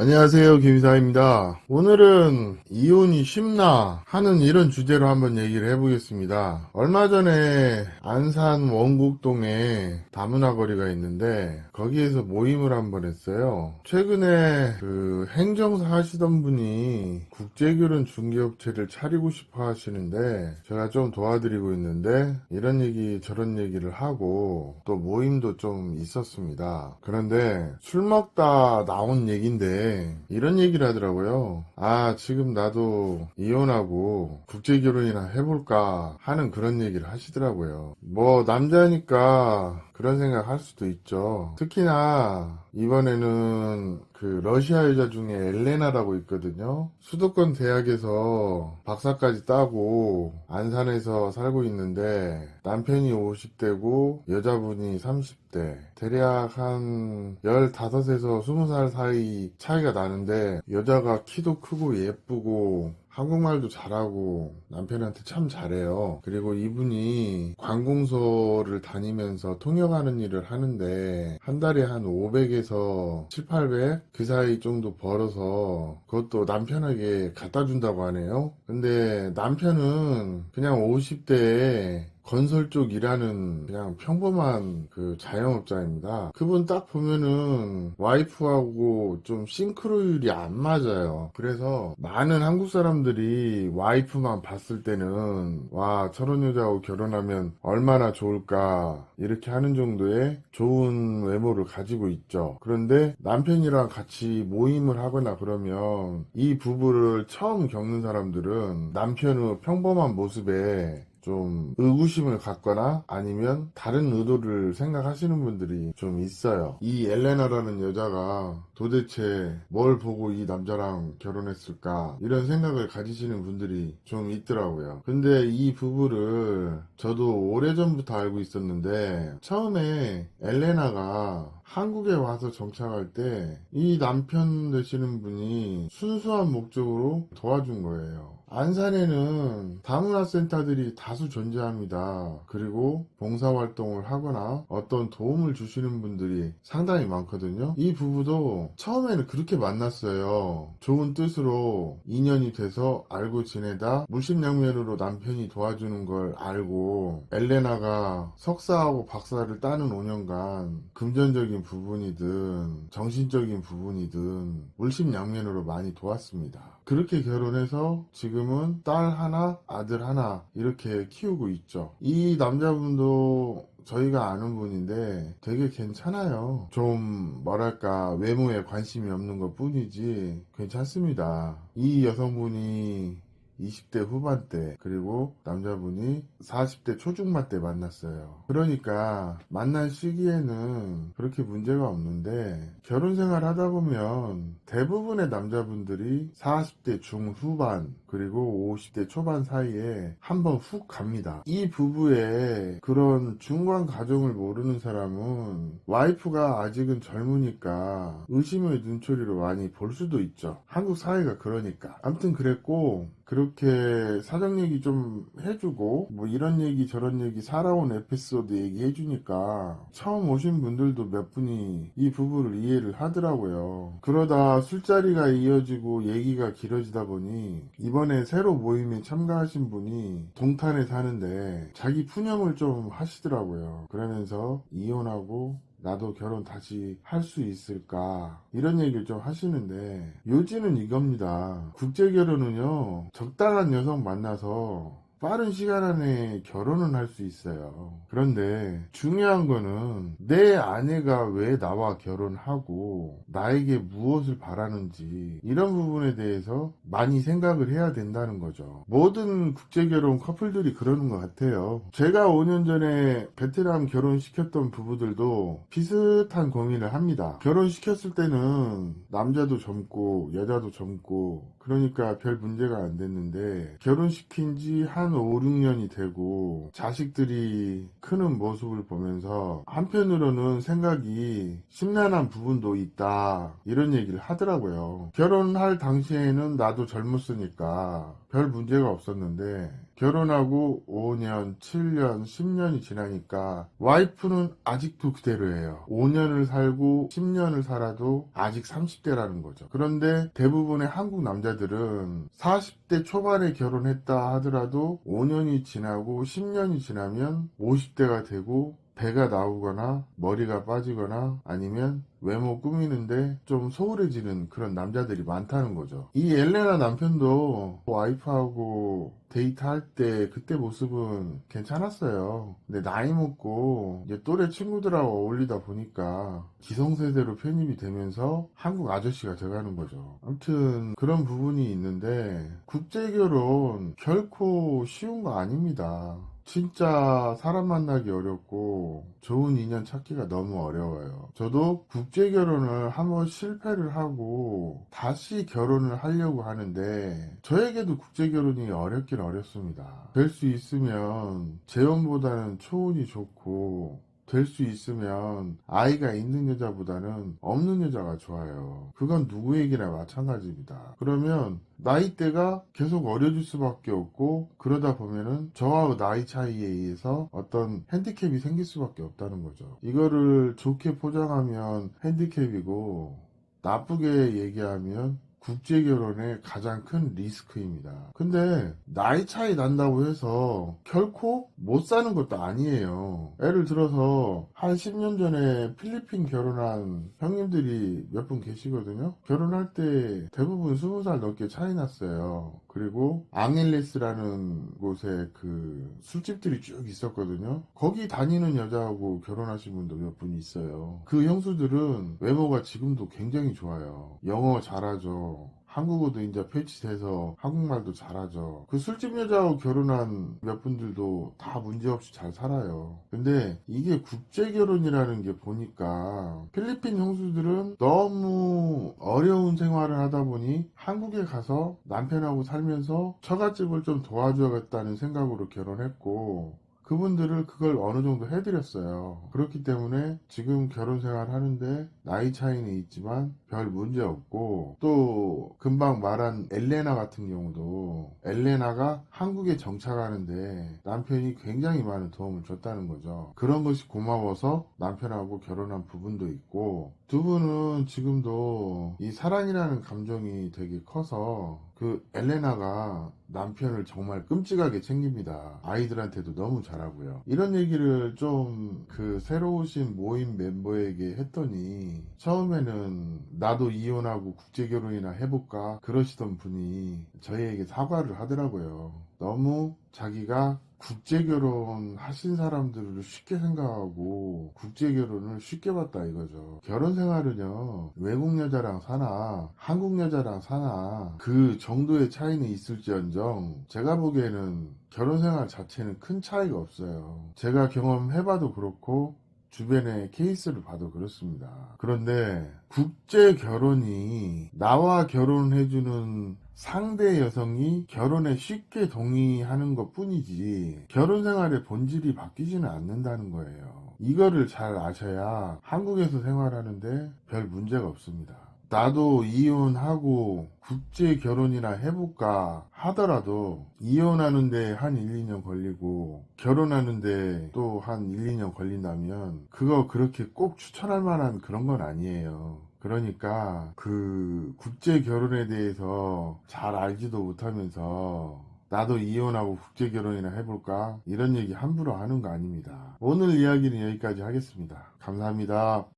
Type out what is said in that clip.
안녕하세요 김이사입니다. 오늘은 이혼이 쉽나 하는 이런 주제로 한번 얘기를 해보겠습니다. 얼마 전에 안산 원곡동에 다문화 거리가 있는데 거기에서 모임을 한번 했어요. 최근에 그 행정사 하시던 분이 국제결혼 중개업체를 차리고 싶어 하시는데 제가 좀 도와드리고 있는데 이런 얘기 저런 얘기를 하고 또 모임도 좀 있었습니다. 그런데 술 먹다 나온 얘기인데 이런 얘기를 하더라고요. 아, 지금 나도 이혼하고 국제결혼이나 해볼까 하는 그런 얘기를 하시더라고요. 뭐, 남자니까 그런 생각 할 수도 있죠. 특히나 이번에는 그 러시아 여자 중에 엘레나라고 있거든요. 수도권 대학에서 박사까지 따고 안산에서 살고 있는데 남편이 50대고 여자분이 30대. 대략 한 15에서 20살 사이 차이가 나는데 여자가 키도 크고 예쁘고 한국말도 잘하고 남편한테 참 잘해요. 그리고 이분이 관공서를 다니면서 통역하는 일을 하는데 한 달에 한 500에서 7, 800 그 사이 정도 벌어서 그것도 남편에게 갖다 준다고 하네요. 근데 남편은 그냥 50대에 건설 쪽 일하는 그냥 평범한 그 자영업자입니다. 그분 딱 보면은 와이프하고 좀 싱크로율이 안 맞아요. 그래서 많은 한국 사람들이 와이프만 봤을 때는 와 저런 여자하고 결혼하면 얼마나 좋을까 이렇게 하는 정도의 좋은 외모를 가지고 있죠. 그런데 남편이랑 같이 모임을 하거나 그러면 이 부부를 처음 겪는 사람들은 남편의 평범한 모습에 좀 의구심을 갖거나 아니면 다른 의도를 생각하시는 분들이 좀 있어요. 이 엘레나라는 여자가 도대체 뭘 보고 이 남자랑 결혼했을까 이런 생각을 가지시는 분들이 좀 있더라고요. 근데 이 부부를 저도 오래전부터 알고 있었는데 처음에 엘레나가 한국에 와서 정착할 때 이 남편 되시는 분이 순수한 목적으로 도와준 거예요. 안산에는 다문화 센터들이 다수 존재합니다. 그리고 봉사활동을 하거나 어떤 도움을 주시는 분들이 상당히 많거든요. 이 부부도 처음에는 그렇게 만났어요. 좋은 뜻으로 인연이 돼서 알고 지내다 물심양면으로 남편이 도와주는 걸 알고 엘레나가 석사하고 박사를 따는 5년간 금전적인 부분이든 정신적인 부분이든 물심양면으로 많이 도왔습니다. 그렇게 결혼해서 지금은 딸 하나, 아들 하나 이렇게 키우고 있죠. 이 남자분도 저희가 아는 분인데 되게 괜찮아요. 좀 뭐랄까 외모에 관심이 없는 것 뿐이지 괜찮습니다. 이 여성분이 20대 후반 때 그리고 남자분이 40대 초중반 때 만났어요. 그러니까 만난 시기에는 그렇게 문제가 없는데 결혼 생활 하다 보면 대부분의 남자분들이 40대 중후반 그리고 50대 초반 사이에 한번 훅 갑니다. 이 부부의 그런 중간 과정을 모르는 사람은 와이프가 아직은 젊으니까 의심의 눈초리로 많이 볼 수도 있죠. 한국 사회가 그러니까. 아무튼 그랬고 그렇게 사정 얘기 좀 해주고 뭐 이런 얘기 저런 얘기 살아온 에피소드 얘기해 주니까 처음 오신 분들도 몇 분이 이 부부를 이해를 하더라고요. 그러다 술자리가 이어지고 얘기가 길어지다 보니 이번에 새로 모임에 참가하신 분이 동탄에 사는데 자기 푸념을 좀 하시더라고요. 그러면서 이혼하고 나도 결혼 다시 할 수 있을까? 이런 얘기를 좀 하시는데 요지는 이겁니다. 국제 결혼은요 적당한 여성 만나서 빠른 시간 안에 결혼은 할 수 있어요. 그런데 중요한 거는 내 아내가 왜 나와 결혼하고 나에게 무엇을 바라는지 이런 부분에 대해서 많이 생각을 해야 된다는 거죠. 모든 국제 결혼 커플들이 그러는 것 같아요. 제가 5년 전에 베트남 결혼시켰던 부부들도 비슷한 고민을 합니다. 결혼시켰을 때는 남자도 젊고 여자도 젊고 그러니까 별 문제가 안 됐는데 결혼시킨 지한 한 5, 6년이 되고 자식들이 크는 모습을 보면서 한편으로는 생각이 심란한 부분도 있다 이런 얘기를 하더라고요. 결혼할 당시에는 나도 젊었으니까 별 문제가 없었는데 결혼하고 5년, 7년, 10년이 지나니까 와이프는 아직도 그대로예요. 5년을 살고 10년을 살아도 아직 30대라는 거죠. 그런데 대부분의 한국 남자들은 40대 초반에 결혼했다 하더라도 5년이 지나고 10년이 지나면 50대가 되고 배가 나오거나 머리가 빠지거나 아니면 외모 꾸미는데 좀 소홀해지는 그런 남자들이 많다는 거죠. 이 엘레나 남편도 와이프하고 데이트할 때 그때 모습은 괜찮았어요. 근데 나이 먹고 이제 또래 친구들하고 어울리다 보니까 기성세대로 편입이 되면서 한국 아저씨가 돼가는 거죠. 아무튼 그런 부분이 있는데 국제결혼 결코 쉬운 거 아닙니다. 진짜 사람 만나기 어렵고 좋은 인연 찾기가 너무 어려워요. 저도 국제 결혼을 한번 실패를 하고 다시 결혼을 하려고 하는데 저에게도 국제 결혼이 어렵긴 어렵습니다. 될 수 있으면 재혼보다는 초혼이 좋고 될 수 있으면 아이가 있는 여자보다는 없는 여자가 좋아요. 그건 누구에게나 마찬가지입니다. 그러면 나이대가 계속 어려질 수밖에 없고 그러다 보면은 저와 나이 차이에 의해서 어떤 핸디캡이 생길 수밖에 없다는 거죠. 이거를 좋게 포장하면 핸디캡이고 나쁘게 얘기하면 국제 결혼의 가장 큰 리스크입니다. 근데 나이 차이 난다고 해서 결코 못 사는 것도 아니에요. 예를 들어서 한 10년 전에 필리핀 결혼한 형님들이 몇 분 계시거든요. 결혼할 때 대부분 20살 넘게 차이 났어요. 그리고 앙헬레스라는 곳에 그 술집들이 쭉 있었거든요. 거기 다니는 여자하고 결혼하신 분도 몇 분 있어요. 그 형수들은 외모가 지금도 굉장히 좋아요. 영어 잘하죠. 한국어도 이제 패치돼서 한국말도 잘하죠. 그 술집 여자하고 결혼한 몇 분들도 다 문제없이 잘 살아요. 근데 이게 국제 결혼이라는 게 보니까 필리핀 형수들은 너무 어려운 생활을 하다 보니 한국에 가서 남편하고 살면서 처갓집을 좀 도와줘야겠다는 생각으로 결혼했고 그분들을 그걸 어느 정도 해드렸어요. 그렇기 때문에 지금 결혼 생활 하는데 나이 차이는 있지만 별 문제 없고 또 금방 말한 엘레나 같은 경우도 엘레나가 한국에 정착하는데 남편이 굉장히 많은 도움을 줬다는 거죠. 그런 것이 고마워서 남편하고 결혼한 부분도 있고 두 분은 지금도 이 사랑이라는 감정이 되게 커서 그 엘레나가 남편을 정말 끔찍하게 챙깁니다. 아이들한테도 너무 잘하고요. 이런 얘기를 좀 그 새로 오신 모임 멤버에게 했더니 처음에는 나도 이혼하고 국제결혼이나 해볼까 그러시던 분이 저희에게 사과를 하더라고요. 너무 자기가 국제 결혼 하신 사람들을 쉽게 생각하고 국제 결혼을 쉽게 봤다 이거죠. 결혼 생활은요, 외국 여자랑 사나, 한국 여자랑 사나, 그 정도의 차이는 있을지언정, 제가 보기에는 결혼 생활 자체는 큰 차이가 없어요. 제가 경험해봐도 그렇고, 주변의 케이스를 봐도 그렇습니다. 그런데 국제 결혼이 나와 결혼해주는 상대 여성이 결혼에 쉽게 동의하는 것 뿐이지 결혼 생활의 본질이 바뀌지는 않는다는 거예요. 이거를 잘 아셔야 한국에서 생활하는데 별 문제가 없습니다. 나도 이혼하고 국제 결혼이나 해볼까 하더라도 이혼하는데 한 1, 2년 걸리고 결혼하는데 또 한 1, 2년 걸린다면 그거 그렇게 꼭 추천할 만한 그런 건 아니에요. 그러니까 그 국제 결혼에 대해서 잘 알지도 못하면서 나도 이혼하고 국제 결혼이나 해볼까 이런 얘기 함부로 하는 거 아닙니다. 오늘 이야기는 여기까지 하겠습니다. 감사합니다.